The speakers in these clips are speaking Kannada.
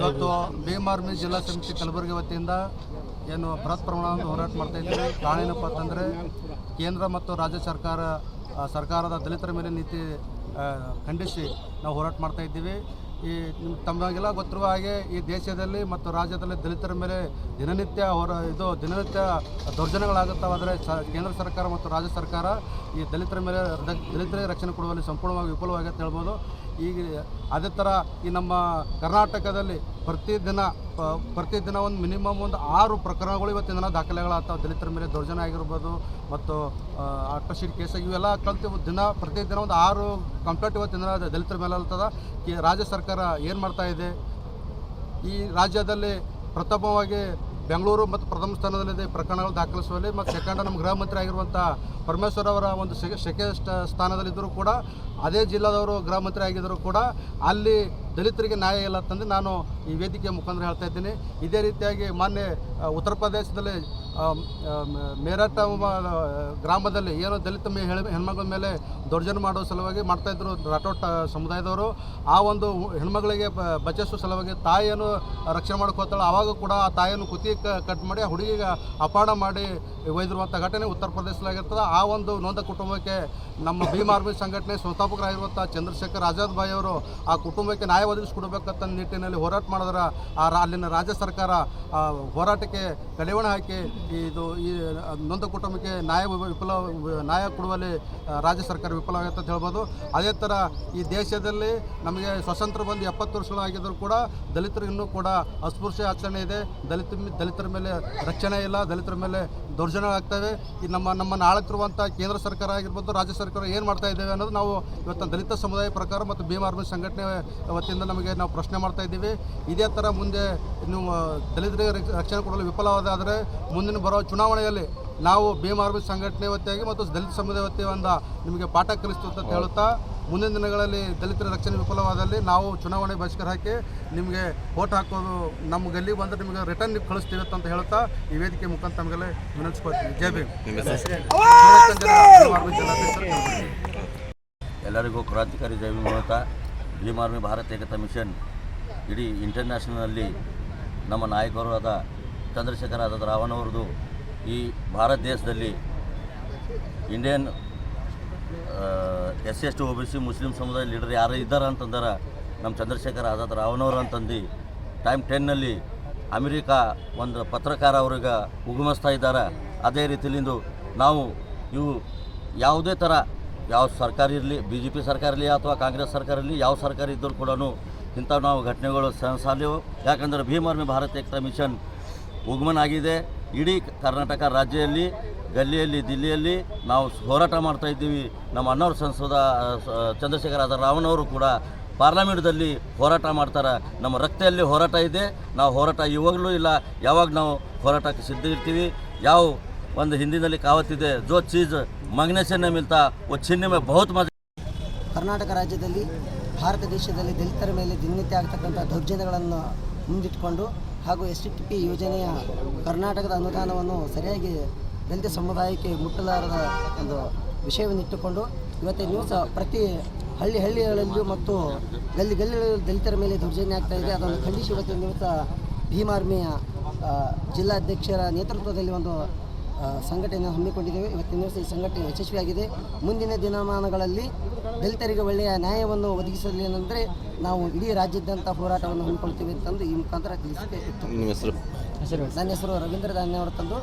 ಇವತ್ತು ಭೀಮ್ ಆರ್ಮಿ ಜಿಲ್ಲಾ ಸಮಿತಿ ಕಲಬುರಗಿ ವತಿಯಿಂದ ಏನು ಬೃಹತ್ ಪ್ರಮಾಣದ ಹೋರಾಟ ಮಾಡ್ತಾ ಇದ್ದೀವಿ. ಕಾರಣ ಏನಪ್ಪ ಅಂತಂದರೆ ಕೇಂದ್ರ ಮತ್ತು ರಾಜ್ಯ ಸರ್ಕಾರ ಸರ್ಕಾರದ ದಲಿತರ ಮೇಲೆ ನೀತಿ ಖಂಡಿಸಿ ನಾವು ಹೋರಾಟ ಮಾಡ್ತಾ ಇದ್ದೀವಿ. ಈ ತಮಗೆಲ್ಲ ಗೊತ್ತಿರುವ ಹಾಗೆ ಈ ದೇಶದಲ್ಲಿ ಮತ್ತು ರಾಜ್ಯದಲ್ಲಿ ದಲಿತರ ಮೇಲೆ ದಿನನಿತ್ಯ ಅವರ ಇದು ದಿನನಿತ್ಯ ದೌರ್ಜನ್ಯಗಳಾಗುತ್ತವಾದರೆ ಸ ಕೇಂದ್ರ ಸರ್ಕಾರ ಮತ್ತು ರಾಜ್ಯ ಸರ್ಕಾರ ಈ ದಲಿತರ ಮೇಲೆ ದಲಿತರಿಗೆ ರಕ್ಷಣೆ ಕೊಡುವಲ್ಲಿ ಸಂಪೂರ್ಣವಾಗಿ ವಿಫಲವಾಗಿ ಅಂತ ಹೇಳ್ಬೋದು. ಈಗ ಅದೇ ಥರ ಈ ನಮ್ಮ ಕರ್ನಾಟಕದಲ್ಲಿ ಪ್ರತಿದಿನ ಪ್ರತಿದಿನ ಒಂದು ಮಿನಿಮಮ್ ಒಂದು ಆರು ಪ್ರಕರಣಗಳು ಇವತ್ತಿನ ದಿನ ದಾಖಲೆಗಳಾಗ್ತಾವೆ. ದಲಿತರ ಮೇಲೆ ದೌರ್ಜನ್ಯ ಆಗಿರ್ಬೋದು, ಮತ್ತು ಅಟ್ರಶೀಟ್ ಕೇಸ್ ಇವೆಲ್ಲ ಕಲ್ತು ದಿನ, ಪ್ರತಿದಿನ ಒಂದು ಆರು ಕಂಪ್ಲೇಂಟ್ ಇವತ್ತಿನ ದಲಿತರ ಮೇಲೆ ಆಗ್ತದ. ರಾಜ್ಯ ಸರ್ಕಾರ ಏನು ಮಾಡ್ತಾ ಇದೆ? ಈ ರಾಜ್ಯದಲ್ಲಿ ಪ್ರಥಮವಾಗಿ ಬೆಂಗಳೂರು ಮತ್ತು ಪ್ರಥಮ ಸ್ಥಾನದಲ್ಲಿದೆ ಪ್ರಕರಣಗಳು ದಾಖಲಿಸುವಲ್ಲಿ, ಮತ್ತು ಸೆಕೆಂಡ್ ನಮ್ಮ ಗೃಹ ಮಂತ್ರಿ ಆಗಿರುವಂಥ ಪರಮೇಶ್ವರ್ ಅವರ ಒಂದು ಸೆಕೆ ಸೆಕೆಂಡ್ ಸ್ಥಾನದಲ್ಲಿದ್ದರೂ ಕೂಡ, ಅದೇ ಜಿಲ್ಲಾದವರು ಗೃಹ ಮಂತ್ರಿ ಆಗಿದ್ದರೂ ಕೂಡ, ಅಲ್ಲಿ ದಲಿತರಿಗೆ ನ್ಯಾಯ ಇಲ್ಲ ಅಂತಂದು ನಾನು ಈ ವೇದಿಕೆ ಮುಖಾಂತರ ಹೇಳ್ತಾ ಇದ್ದೀನಿ. ಇದೇ ರೀತಿಯಾಗಿ ಮೊನ್ನೆ ಉತ್ತರ ಪ್ರದೇಶದಲ್ಲಿ ಮೇರಠ ಗ್ರಾಮದಲ್ಲಿ ಏನು ದಲಿತ ಮೇ, ಹೆಣ್, ಹೆಣ್ಮಗಳ ಮೇಲೆ ದೌರ್ಜನ್ಯ ಮಾಡೋ ಸಲುವಾಗಿ ಮಾಡ್ತಾಯಿದ್ರು ರಾಠೋಟ್ ಸಮುದಾಯದವರು. ಆ ಒಂದು ಹೆಣ್ಮಗಳಿಗೆ ಬ- ಬಚಾಯಿಸೋ ಸಲುವಾಗಿ ತಾಯಿಯನ್ನು ರಕ್ಷಣೆ ಮಾಡ್ಕೋತಾಳೆ ಆವಾಗ ಕೂಡ ಆ ತಾಯಿಯನ್ನು ಕುತಿ ಕಟ್ ಮಾಡಿ ಆ ಹುಡುಗಿಗೆ ಅಪಹರಣ ಮಾಡಿ ಒಯ್ದಿರುವಂಥ ಘಟನೆ ಉತ್ತರ ಪ್ರದೇಶದಲ್ಲಾಗಿರ್ತದೆ ಆ ಒಂದು ನೊಂದ ಕುಟುಂಬಕ್ಕೆ ನಮ್ಮ ಭೀಮ್ ಆರ್ಮಿ ಸಂಘಟನೆ ಸಂಸ್ಥಾಪಕರಾಗಿರುವಂಥ ಚಂದ್ರಶೇಖರ್ ಆಜಾದ್ ಭಾಯಿ ಅವರು ಆ ಕುಟುಂಬಕ್ಕೆ ನ್ಯಾಯ ಒದಗಿಸ್ಕೊಡ್ಬೇಕಂತ ನಿಟ್ಟಿನಲ್ಲಿ ಹೋರಾಟ ಮಾಡಿದ್ರೆ ಆ ಅಲ್ಲಿನ ರಾಜ್ಯ ಸರ್ಕಾರ ಹೋರಾಟಕ್ಕೆ ಕಡಿವಾಣ ಹಾಕಿ ಇದು ಈ ನೊಂದ ಕುಟುಂಬಕ್ಕೆ ನ್ಯಾಯ ವಿಫಲ, ನ್ಯಾಯ ಕೊಡುವಲ್ಲಿ ರಾಜ್ಯ ಸರ್ಕಾರ ವಿಫಲವಾಗುತ್ತೆ ಅಂತ ಹೇಳ್ಬೋದು. ಅದೇ ಥರ ಈ ದೇಶದಲ್ಲಿ ನಮಗೆ ಸ್ವತಂತ್ರ ಬಂದು ಎಪ್ಪತ್ತು ವರ್ಷಗಳಾಗಿದ್ದರೂ ಕೂಡ ದಲಿತರಿಗೂ ಕೂಡ ಅಸ್ಪೃಶ್ಯ ಆಚರಣೆ ಇದೆ. ದಲಿತ ದಲಿತರ ಮೇಲೆ ರಕ್ಷಣೆ ಇಲ್ಲ. ದಲಿತರ ಮೇಲೆ ದೌರ್ಜನ್ಯ ಆಗ್ತವೆ ಈ ನಮ್ಮ ನಮ್ಮನ್ನು ಆಳುತ್ತಿರುವಂಥ ಕೇಂದ್ರ ಸರ್ಕಾರ ಆಗಿರ್ಬೋದು, ರಾಜ್ಯ ಸರ್ಕಾರ ಏನು ಮಾಡ್ತಾ ಇದ್ದೇವೆ ಅನ್ನೋದು ನಾವು ಇವತ್ತು ದಲಿತ ಸಮುದಾಯ ಪ್ರಕಾರ ಮತ್ತು ಭೀಮ್ ಆರ್ಮಿ ಸಂಘಟನೆ ವತಿಯಿಂದ ನಮಗೆ ನಾವು ಪ್ರಶ್ನೆ ಮಾಡ್ತಾ ಇದ್ದೀವಿ. ಇದೇ ಥರ ಮುಂದೆ ನೀವು ದಲಿತರಿಗೆ ರಕ್ಷ- ರಕ್ಷಣೆ ಕೊಡಲು ವಿಫಲವಾದರೆ ಮುಂದಿನ ಬರೋ ಚುನಾವಣೆಯಲ್ಲಿ ನಾವು ಭೀಮ್ ಆರ್ಮಿ ಸಂಘಟನೆ ವತಿಯಾಗಿ ಮತ್ತು ದಲಿತ ಸಮುದಾಯ ವತಿಯಿಂದ ನಿಮಗೆ ಪಾಠ ಕಲಿಸ್ತು ಅಂತ ಹೇಳುತ್ತಾ ಮುಂದಿನ ದಿನಗಳಲ್ಲಿ ದಲಿತರ ರಕ್ಷಣೆ ವಿಫಲವಾದಲ್ಲಿ ನಾವು ಚುನಾವಣೆ ಬಹಿಷ್ಕಾರ ಹಾಕಿ ನಿಮಗೆ ಓಟ್ ಹಾಕೋದು ನಮ್ಮ ಗಲ್ಲಿ ಬಂದರೆ ನಿಮಗೆ ರಿಟರ್ನ್ ನೀವು ಕಳಿಸ್ತೀವಿ ಅಂತ ಹೇಳುತ್ತಾ ಈ ವೇದಿಕೆ ಮುಖಾಂತರ ನಮಗೆಲ್ಲ ವಿನಂತಿಸ್ಕೊಳ್ತೀನಿ. ಜೈ ಭೀಮ್. ಭೀಮ್ ಎಲ್ಲರಿಗೂ ಕ್ರಾಂತಿಕಾರಿ ಜೈ ಭೀಮತ ಭೀಮ್ ಆರ್ಮಿ ಭಾರತ ಏಕತಾ ಮಿಷನ್ ಇಡೀ ಇಂಟರ್ನ್ಯಾಷನಲ್ನಲ್ಲಿ ನಮ್ಮ ನಾಯಕರು ಆದ ಚಂದ್ರಶೇಖರ ಆದ ರಾವಣವ್ರದ್ದು ಈ ಭಾರತ ದೇಶದಲ್ಲಿ Indian S S T O B C Muslim ಸಮುದಾಯ ಲೀಡರ್ ಯಾರು ಇದ್ದಾರೆ ಅಂತಂದ್ರೆ ನಮ್ಮ ಚಂದ್ರಶೇಖರ್ ಆಜಾದ್ ರಾವ್ನವ್ರು ಅಂತಂದು ಟೈಮ್ ಟೆನ್ನಲ್ಲಿ ಅಮೆರಿಕ ಒಂದು ಪತ್ರಕಾರ ಅವ್ರಿಗೆ ಉಗುಮಿಸ್ತಾ ಇದ್ದಾರೆ. ಅದೇ ರೀತಿಲಿಂದು ನಾವು ಇವು ಯಾವುದೇ ಥರ ಯಾವ ಸರ್ಕಾರ ಇರಲಿ ಬಿ ಜೆ ಪಿ ಸರ್ಕಾರ ಇರಲಿ ಅಥವಾ ಕಾಂಗ್ರೆಸ್ ಸರ್ಕಾರ ಇರಲಿ, ಯಾವ ಸರ್ಕಾರ ಇದ್ದರೂ ಕೂಡ ಇಂಥ ನಾವು ಘಟನೆಗಳು ಸಹಸಾಲ್ಯವು ಯಾಕಂದರೆ ಭೀಮ್ ಆರ್ಮಿ ಭಾರತ ಏಕತಾ ಮಿಷನ್ ಉಗಮನ ಆಗಿದೆ ಇಡೀ ಕರ್ನಾಟಕ ರಾಜ್ಯದಲ್ಲಿ, ಗಲ್ಲಿಯಲ್ಲಿ, ದಿಲ್ಲಿಯಲ್ಲಿ ನಾವು ಹೋರಾಟ ಮಾಡ್ತಾ ಇದ್ದೀವಿ. ನಮ್ಮ ಅಣ್ಣವ್ರ ಸಂಸದ ಚಂದ್ರಶೇಖರ ಆಧಾರ್ ರಾವಣವರು ಕೂಡ ಪಾರ್ಲಮೆಂಟ್ದಲ್ಲಿ ಹೋರಾಟ ಮಾಡ್ತಾರೆ. ನಮ್ಮ ರಕ್ತದಲ್ಲಿ ಹೋರಾಟ ಇದೆ. ನಾವು ಹೋರಾಟ ಇವಾಗಲೂ ಇಲ್ಲ. ಯಾವಾಗ ನಾವು ಹೋರಾಟಕ್ಕೆ ಸಿದ್ಧ ಇರ್ತೀವಿ ಯಾವ ಒಂದು ಹಿಂದಿನಲ್ಲಿ ಕಾವತ್ತಿದೆ. ಜೋ ಚೀಜ್ ಮಗ್ನೇಶನ್ನೇ ಮಿಲ್ತಾ ಒ ಚಿನ್ನಮೆ ಬಹುತ್ ಮಜ ಕರ್ನಾಟಕ ರಾಜ್ಯದಲ್ಲಿ, ಭಾರತ ದೇಶದಲ್ಲಿ ದಲಿತರ ಮೇಲೆ ದಿನನಿತ್ಯ ಆಗ್ತಕ್ಕಂಥ ದೌರ್ಜನ್ಯಗಳನ್ನು ಮುಂದಿಟ್ಕೊಂಡು ಹಾಗೂ ಎಸ್ ಟಿ ಪಿ ಯೋಜನೆಯ ಕರ್ನಾಟಕದ ಅನುದಾನವನ್ನು ಸರಿಯಾಗಿ ದಲಿತ ಸಮುದಾಯಕ್ಕೆ ಮುಟ್ಟಲಾರದ ಒಂದು ವಿಷಯವನ್ನು ಇಟ್ಟುಕೊಂಡು ಇವತ್ತಿನ ದಿವಸ ಪ್ರತಿ ಹಳ್ಳಿ ಹಳ್ಳಿಗಳಲ್ಲಿಯೂ ಮತ್ತು ಗಲ್ಲಿ ಗಲ್ಲಿಗಳಲ್ಲಿ ದಲಿತರ ಮೇಲೆ ದೌರ್ಜನ್ಯ ಆಗ್ತಾ ಇದೆ. ಅದನ್ನು ಖಂಡಿಸಿ ಇವತ್ತಿನ ದಿವಸ ಭೀಮ್ ಆರ್ಮಿಯ ಜಿಲ್ಲಾಧ್ಯಕ್ಷರ ನೇತೃತ್ವದಲ್ಲಿ ಒಂದು ಸಂಘಟನೆ ಹಮ್ಮಿಕೊಂಡಿದ್ದೇವೆ. ಇವತ್ತಿನ ದಿವಸ ಈ ಸಂಘಟನೆ ಯಶಸ್ವಿಯಾಗಿದೆ. ಮುಂದಿನ ದಿನಮಾನಗಳಲ್ಲಿ ದಲಿತರಿಗೆ ಒಳ್ಳೆಯ ನ್ಯಾಯವನ್ನು ಒದಗಿಸಲಿ ಏನಂದರೆ ನಾವು ಇಡೀ ರಾಜ್ಯದಂಥ ಹೋರಾಟವನ್ನು ಹಮ್ಮಿಕೊಳ್ತೀವಿ ಅಂತಂದು ಈ ಮುಖಾಂತರ ತಿಳಿಸಬೇಕಿತ್ತು ನಿಮ್ಮ ಹೆಸರು? ನನ್ನ ಹೆಸರು ರವೀಂದ್ರ ಧಾನ್ಯ ಅವರು ತಂದು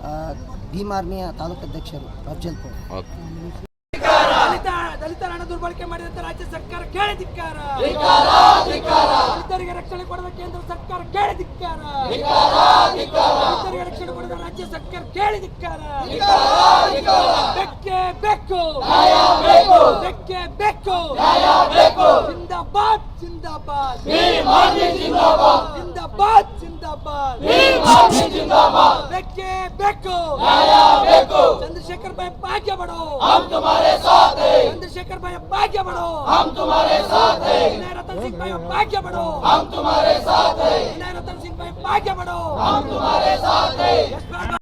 ಆ, ಭೀಮ್ ಆರ್ಮಿಯ ತಾಲೂಕು ಅಧ್ಯಕ್ಷರು ಅಫ್ಜಲ್ಪುರ್ ಓಕೆ. ದಲಿತ ದಲಿತರ ಹಣ ದುರ್ಬಳಕೆ ಮಾಡಿದಂತ ರಾಜ್ಯ ಸರ್ಕಾರ ಕೇಳಿ ಧಿಕ್ಕಾರ! ದಲಿತರಿಗೆ ರಕ್ಷಣೆ ಕೊಡದ ಕೇಂದ್ರ ಸರ್ಕಾರ ಕೇಳಿದಿಕ್ಕಾರ ರೈತರಿಗೆ ರಕ್ಷಣೆ ಕೊಡದ ರಾಜ್ಯ ಸರ್ಕಾರ ಕೇಳಿದಿಕ್ಕಾರ ಬೆಕ್ಕೆ ಬೆಕ್ಕು ಬೆಕ್ಕೆ ಬೆಕ್ಕು ಜಿಂದಾಬಾದ್ ಜಿಂದಾಬಾದ್. ಜಿಂದಾಬಾದ್. ಜಿಂದಾಬಾದ್ ಬೆಕ್ಕೆ ಬೆಕ್ಕು चंद्रशेखर भाई भाग्य बढ़ो हम तुम्हारे साथ हैं चंद्रशेखर भाई भाग्य बढ़ो हम तुम्हारे साथ हैं विनय रतन सिंह भाई भाग्य बढ़ो हम तुम्हारे साथ हैं विनय रतन सिंह भाई भाग्य बढ़ो हम तुम्हारे साथ हैं